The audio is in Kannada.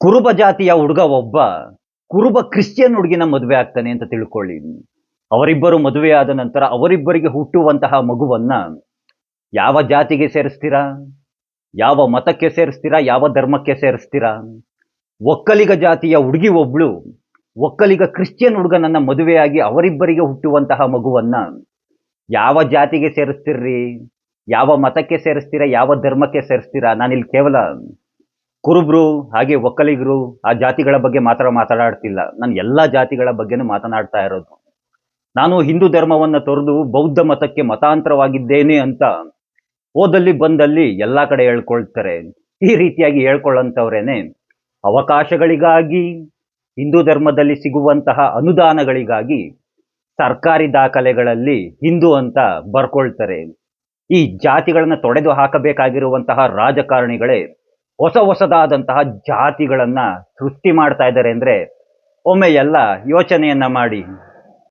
ಕುರುಬ ಜಾತಿಯ ಹುಡುಗ ಒಬ್ಬ, ಕುರುಬ ಕ್ರಿಶ್ಚಿಯನ್ ಹುಡುಗಿನ ಮದುವೆ ಆಗ್ತಾನೆ ಅಂತ ತಿಳ್ಕೊಳ್ಳಿ. ಅವರಿಬ್ಬರು ಮದುವೆ ಆದ ನಂತರ ಅವರಿಬ್ಬರಿಗೆ ಹುಟ್ಟುವಂತಹ ಮಗುವನ್ನ ಯಾವ ಜಾತಿಗೆ ಸೇರಿಸ್ತೀರಾ? ಯಾವ ಮತಕ್ಕೆ ಸೇರಿಸ್ತೀರಾ? ಯಾವ ಧರ್ಮಕ್ಕೆ ಸೇರಿಸ್ತೀರಾ? ಒಕ್ಕಲಿಗ ಜಾತಿಯ ಹುಡುಗಿ ಒಬ್ಳು, ಒಕ್ಕಲಿಗ ಕ್ರಿಶ್ಚಿಯನ್ ಹುಡುಗನನ್ನ ಮದುವೆಯಾಗಿ ಅವರಿಬ್ಬರಿಗೆ ಹುಟ್ಟುವಂತಹ ಮಗುವನ್ನ ಯಾವ ಜಾತಿಗೆ ಸೇರಿಸ್ತೀರ್ರಿ? ಯಾವ ಮತಕ್ಕೆ ಸೇರಿಸ್ತೀರಾ? ಯಾವ ಧರ್ಮಕ್ಕೆ ಸೇರಿಸ್ತೀರಾ? ನಾನಿಲ್ಲಿ ಕೇವಲ ಕುರುಬ್ರು, ಹಾಗೆ ಒಕ್ಕಲಿಗರು ಆ ಜಾತಿಗಳ ಬಗ್ಗೆ ಮಾತ್ರ ಮಾತನಾಡ್ತಿಲ್ಲ ನಾನು ಎಲ್ಲ ಜಾತಿಗಳ ಬಗ್ಗೆನೂ ಮಾತನಾಡ್ತಾ ಇರೋದು. ನಾನು ಹಿಂದೂ ಧರ್ಮವನ್ನ ತೊರೆದು ಬೌದ್ಧ ಮತಕ್ಕೆ ಮತಾಂತರವಾಗಿದ್ದೇನೆ ಅಂತ ಓದಲ್ಲಿ ಬಂದಲ್ಲಿ ಎಲ್ಲ ಕಡೆ ಹೇಳ್ಕೊಳ್ತಾರೆ. ಈ ರೀತಿಯಾಗಿ ಹೇಳ್ಕೊಳ್ಳೋಂಥವ್ರೇನೆ. ಅವಕಾಶಗಳಿಗಾಗಿ, ಹಿಂದೂ ಧರ್ಮದಲ್ಲಿ ಸಿಗುವಂತಹ ಅನುದಾನಗಳಿಗಾಗಿ ಸರ್ಕಾರಿ ದಾಖಲೆಗಳಲ್ಲಿ ಹಿಂದೂ ಅಂತ ಬರ್ಕೊಳ್ತಾರೆ. ಈ ಜಾತಿಗಳನ್ನು ತೊಡೆದು ಹಾಕಬೇಕಾಗಿರುವಂತಹ ರಾಜಕಾರಣಿಗಳೇ ಹೊಸ ಹೊಸದಾದಂತಹ ಜಾತಿಗಳನ್ನ ಸೃಷ್ಟಿ ಮಾಡ್ತಾ ಇದ್ದಾರೆ ಅಂದ್ರೆ ಒಮ್ಮೆ ಎಲ್ಲ ಯೋಚನೆಯನ್ನ ಮಾಡಿ.